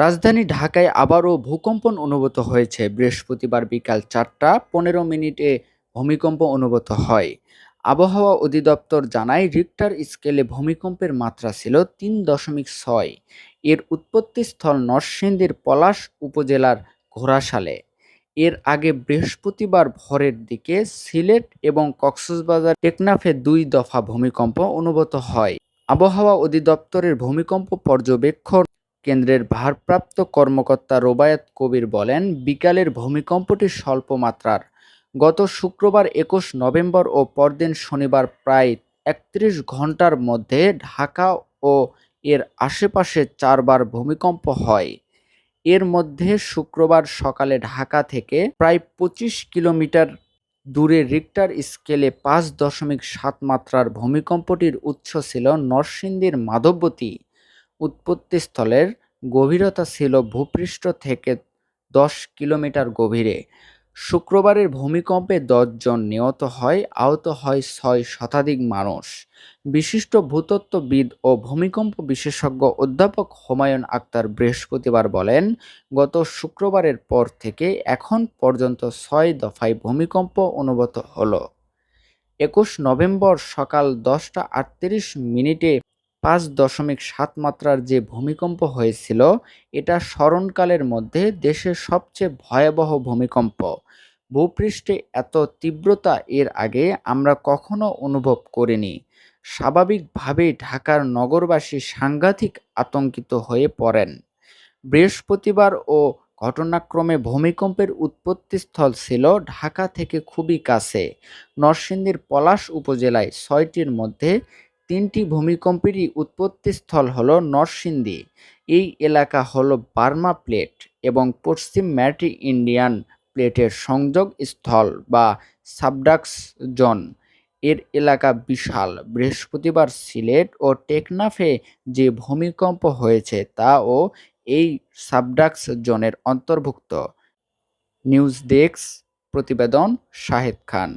রাজধানী ঢাকায় আবারও ভূকম্পন অনুভূত হয়েছে। বৃহস্পতিবার বিকাল চারটা পনেরো মিনিটে ভূমিকম্প অনুভূত হয়। আবহাওয়া অধিদপ্তর জানায়, রিক্টার স্কেলে ভূমিকম্পের মাত্রা ছিল তিন দশমিক ছয়। এর উৎপত্তিস্থল নরসিংদীর পলাশ উপজেলার ঘোড়াশালে। এর আগে বৃহস্পতিবার ভোরের দিকে সিলেট এবং কক্সবাজার টেকনাফে দুই দফা ভূমিকম্প অনুভূত হয়। আবহাওয়া অধিদপ্তরের ভূমিকম্প পর্যবেক্ষণ কেন্দ্রের ভারপ্রাপ্ত কর্মকর্তা রোবায়াত কবির বলেন, বিকালের ভূমিকম্পটি স্বল্প মাত্রার গত শুক্রবার একুশ নভেম্বর ও পরদিন শনিবার প্রায় একত্রিশ ঘণ্টার মধ্যে ঢাকা ও এর আশেপাশে চারবার ভূমিকম্প হয়। এর মধ্যে শুক্রবার সকালে ঢাকা থেকে প্রায় পঁচিশ কিলোমিটার দূরে রিক্টার স্কেলে পাঁচ দশমিক সাত মাত্রার ভূমিকম্পটির উৎস ছিল নরসিংদীর মাধবতী উৎপত্তিস্থলের গভীরতা ছিল ভূপৃষ্ঠ থেকে দশ কিলোমিটার গভীরে। শুক্রবারের ভূমিকম্পে দশজন নিহত হয়, আহত হয় ছয় শতাধিক মানুষ। বিশিষ্ট ভূতত্ত্ববিদ ও ভূমিকম্প বিশেষজ্ঞ অধ্যাপক হুমায়ুন আক্তার বৃহস্পতিবার বলেন, গত শুক্রবারের পর থেকে এখন পর্যন্ত ছয় দফায় ভূমিকম্প অনুভূত হলো। একুশ নভেম্বর সকাল দশটা আটত্রিশ মিনিটে পাঁচ দশমিক সাত মাত্রার যে ভূমিকম্প হয়েছিল, এটা স্মরণকালের মধ্যে দেশের সবচেয়ে ভয়াবহ ভূমিকম্প। ভূপৃষ্ঠে এত তীব্রতা এর আগে আমরা কখনো অনুভব করিনি। স্বাভাবিকভাবেই ঢাকার নগরবাসী সাংঘাতিক আতঙ্কিত হয়ে পড়েন। বৃহস্পতিবার ও ঘটনাক্রমে ভূমিকম্পের উৎপত্তিস্থল ছিল ঢাকা থেকে খুবই কাছে। নরসিংদীর পলাশ উপজেলায় ছয়টির মধ্যে তিনটি ভূমিকম্পেরই উৎপত্তিস্থল হল নরসিংদী। এই এলাকা হল বার্মা প্লেট এবং পশ্চিম ম্যাটি ইন্ডিয়ান প্লেটের সংযোগ স্থল বা সাবডাক্স জোন এর এলাকা বিশাল। বৃহস্পতিবার সিলেট ও টেকনাফে যে ভূমিকম্প হয়েছে তাও এই সাবডাক্স জোনের অন্তর্ভুক্ত। নিউজ ডেস্ক, প্রতিবেদন শাহেদ খান।